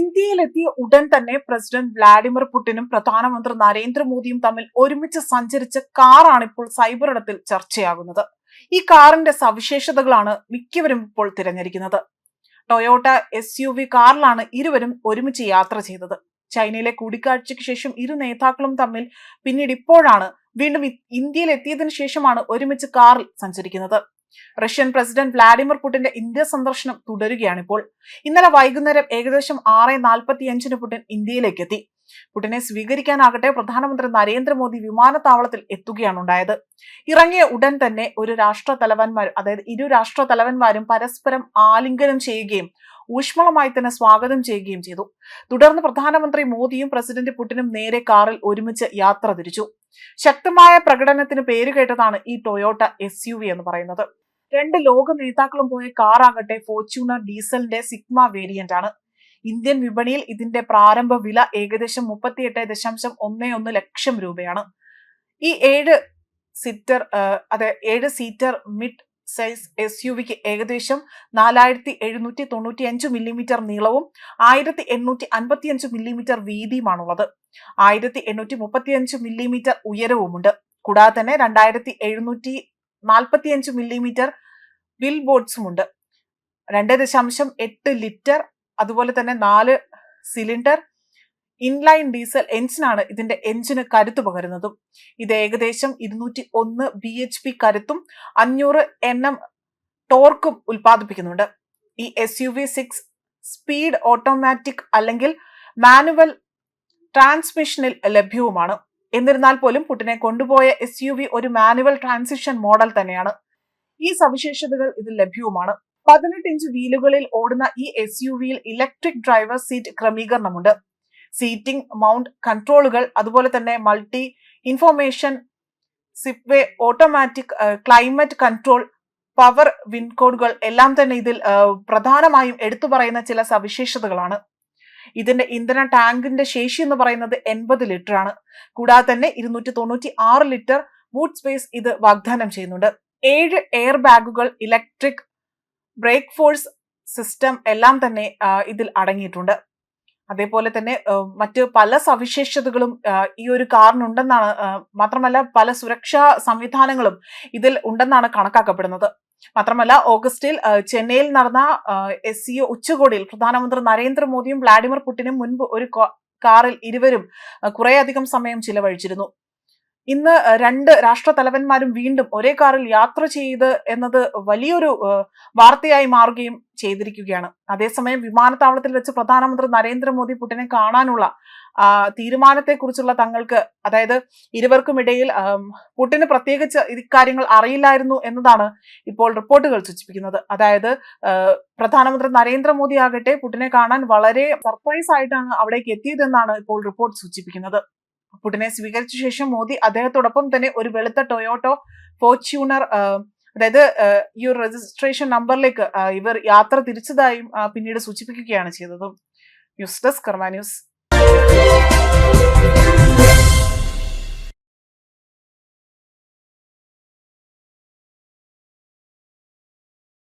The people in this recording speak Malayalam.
ഇന്ത്യയിലെത്തിയ ഉടൻ തന്നെ പ്രസിഡന്റ് വ്ളാഡിമിർ പുടിനും പ്രധാനമന്ത്രി നരേന്ദ്രമോദിയും തമ്മിൽ ഒരുമിച്ച് സഞ്ചരിച്ച കാറാണ് ഇപ്പോൾ സൈബർ ഇടത്തിൽ ചർച്ചയാകുന്നത്. ഈ കാറിന്റെ സവിശേഷതകളാണ് മിക്കവരും ഇപ്പോൾ തിരഞ്ഞെടുക്കുന്നത്. ടൊയോട്ട എസ് യു വി കാറിലാണ് ഇരുവരും ഒരുമിച്ച് യാത്ര ചെയ്തത്. ചൈനയിലെ കൂടിക്കാഴ്ചയ്ക്ക് ശേഷം ഇരു നേതാക്കളും തമ്മിൽ പിന്നീട് ഇപ്പോഴാണ് വീണ്ടും ഇന്ത്യയിൽ എത്തിയതിനു ശേഷമാണ് ഒരുമിച്ച് കാറിൽ സഞ്ചരിക്കുന്നത്. റഷ്യൻ പ്രസിഡന്റ് വ്ളാഡിമിർ പുടിന്റെ ഇന്ത്യ സന്ദർശനം തുടരുകയാണ് ഇപ്പോൾ. ഇന്നലെ വൈകുന്നേരം ഏകദേശം ആറ് നാൽപ്പത്തി അഞ്ചിന് പുടിൻ ഇന്ത്യയിലേക്ക് എത്തി പുടിനെ സ്വീകരിക്കാനാകട്ടെ പ്രധാനമന്ത്രി നരേന്ദ്രമോദി വിമാനത്താവളത്തിൽ എത്തുകയാണ് ഉണ്ടായത്. ഇറങ്ങിയ ഉടൻ തന്നെ ഒരു രാഷ്ട്ര തലവന്മാർ അതായത് ഇരു രാഷ്ട്ര തലവന്മാരും പരസ്പരം ആലിംഗനം ചെയ്യുകയും ഊഷ്മളമായി തന്നെ സ്വാഗതം ചെയ്യുകയും ചെയ്തു. തുടർന്ന് പ്രധാനമന്ത്രി മോദിയും പ്രസിഡന്റ് പുടിനും നേരെ കാറിൽ ഒരുമിച്ച് യാത്ര തിരിച്ചു. ശക്തമായ പ്രകടനത്തിന് പേരുകേട്ടതാണ് ഈ ടൊയോട്ട എസ് യു വി എന്ന് പറയുന്നത്. രണ്ട് ലോക നേതാക്കളും പോയ കാറാകട്ടെ ഫോർച്യൂണർ ഡീസലിന്റെ സിഗ്മ വേരിയന്റ് ആണ്. ഇന്ത്യൻ വിപണിയിൽ ഇതിന്റെ പ്രാരംഭ വില ഏകദേശം മുപ്പത്തിയെട്ട് ദശാംശം ഒന്ന് ഒന്ന് ലക്ഷം രൂപയാണ്. ഈ ഏഴ് സീറ്റർ അതെ ഏഴ് seater mid size S U V ഏകദേശം നാലായിരത്തി എഴുന്നൂറ്റി തൊണ്ണൂറ്റി അഞ്ച് മില്ലിമീറ്റർ നീളവും ആയിരത്തി എണ്ണൂറ്റി അൻപത്തി അഞ്ച് മില്ലിമീറ്റർ വീതിയുമാണുള്ളത്. ആയിരത്തി എണ്ണൂറ്റി മുപ്പത്തി അഞ്ച് മില്ലിമീറ്റർ ഉയരവുമുണ്ട്. കൂടാതെ തന്നെ രണ്ടായിരത്തി എഴുന്നൂറ്റി നാൽപ്പത്തി അഞ്ച് മില്ലിമീറ്റർ വിൽ ബോർഡ്സുമുണ്ട് രണ്ട് ദശാംശം എട്ട് ലിറ്റർ അതുപോലെ തന്നെ നാല് സിലിണ്ടർ ഇൻലൈൻ ഡീസൽ എഞ്ചിനാണ് ഇതിന്റെ എഞ്ചിന് കരുത്ത് പകരുന്നതും. ഇത് ഏകദേശം ഇരുന്നൂറ്റി ഒന്ന് ബി എച്ച് പി കരുത്തും അഞ്ഞൂറ് എൻ എം ടോർക്കും ഉൽപ്പാദിപ്പിക്കുന്നുണ്ട്. ഈ S U V six speed automatic അല്ലെങ്കിൽ മാനുവൽ ട്രാൻസ്മിഷനിൽ ലഭ്യവുമാണ്. എന്നിരുന്നാൽ പോലും പുട്ടിനെ കൊണ്ടുപോയ എസ് യു വി ഒരു മാനുവൽ ട്രാൻസിഷൻ മോഡൽ തന്നെയാണ്. ഈ സവിശേഷതകൾ ഇതിൽ ലഭ്യവുമാണ്. പതിനെട്ട് ഇഞ്ച് വീലുകളിൽ ഓടുന്ന ഈ എസ് യു വിയിൽ ഇലക്ട്രിക് ഡ്രൈവർ സീറ്റ് ക്രമീകരണമുണ്ട്. സീറ്റിംഗ് മൗണ്ട് കൺട്രോളുകൾ അതുപോലെ തന്നെ മൾട്ടി ഇൻഫോർമേഷൻ സിപ്വേ ഓട്ടോമാറ്റിക് ക്ലൈമറ്റ് കൺട്രോൾ പവർ വിൻകോഡുകൾ എല്ലാം തന്നെ ഇതിൽ പ്രധാനമായും എടുത്തു പറയുന്ന ചില സവിശേഷതകളാണ്. ഇതിന്റെ ഇന്ധന ടാങ്കിന്റെ ശേഷി എന്ന് പറയുന്നത് എൺപത് ലിറ്റർ ആണ്. കൂടാതെ തന്നെ ഇരുന്നൂറ്റി തൊണ്ണൂറ്റി ആറ് ലിറ്റർ ബൂട്ട് സ്പേസ് ഇത് വാഗ്ദാനം ചെയ്യുന്നുണ്ട്. ഏഴ് എയർ ബാഗുകൾ ഇലക്ട്രിക് ബ്രേക്ക് ഫോഴ്സ് സിസ്റ്റം എല്ലാം തന്നെ ഇതിൽ അടങ്ങിയിട്ടുണ്ട്. അതേപോലെ തന്നെ മറ്റ് പല സവിശേഷതകളും ഈ ഒരു കാറിനുണ്ടെന്നാണ് മാത്രമല്ല പല സുരക്ഷാ സംവിധാനങ്ങളും ഇതിൽ ഉണ്ടെന്നാണ് കണക്കാക്കപ്പെടുന്നത്. മാത്രമല്ല ഓഗസ്റ്റിൽ ചെന്നൈയിൽ നടന്ന എസ് സി ഉച്ചകോടിയിൽ പ്രധാനമന്ത്രി നരേന്ദ്രമോദിയും വ്ളാഡിമിർ പുടിനും മുൻപ് ഒരു കാറിൽ ഇരുവരും കുറേയധികം സമയം ചിലവഴിച്ചിരുന്നു. ഇന്ന് രണ്ട് രാഷ്ട്ര തലവന്മാരും വീണ്ടും ഒരേ കാറിൽ യാത്ര ചെയ്ത് എന്നത് വലിയൊരു വാർത്തയായി മാറുകയും ചെയ്തിരിക്കുകയാണ്. അതേസമയം വിമാനത്താവളത്തിൽ വെച്ച് പ്രധാനമന്ത്രി നരേന്ദ്രമോദി പുടിനെ കാണാനുള്ള തീരുമാനത്തെക്കുറിച്ചുള്ള തങ്ങൾക്ക് അതായത് ഇരുവർക്കും ഇടയിൽ പുടിന് പ്രത്യേകിച്ച് ഇക്കാര്യങ്ങൾ അറിയില്ലായിരുന്നു എന്നതാണ് ഇപ്പോൾ റിപ്പോർട്ടുകൾ സൂചിപ്പിക്കുന്നത്. അതായത് പ്രധാനമന്ത്രി നരേന്ദ്രമോദി ആകട്ടെ പുടിനെ കാണാൻ വളരെ സർപ്രൈസ് ആയിട്ടാണ് അവിടേക്ക് എത്തിയതെന്നാണ് ഇപ്പോൾ റിപ്പോർട്ട് സൂചിപ്പിക്കുന്നത്. പുടിനെ സ്വീകരിച്ച ശേഷം മോദി അദ്ദേഹത്തോടൊപ്പം തന്നെ ഒരു വെളുത്ത ടൊയോട്ടോ ഫോർച്യൂണർ അതായത് ഈ ഒരു രജിസ്ട്രേഷൻ നമ്പറിലേക്ക് ഇവർ യാത്ര തിരിച്ചതായും പിന്നീട് സൂചിപ്പിക്കുകയാണ് ചെയ്തതും. ന്യൂസ് ഡെസ്ക് കർമ്മ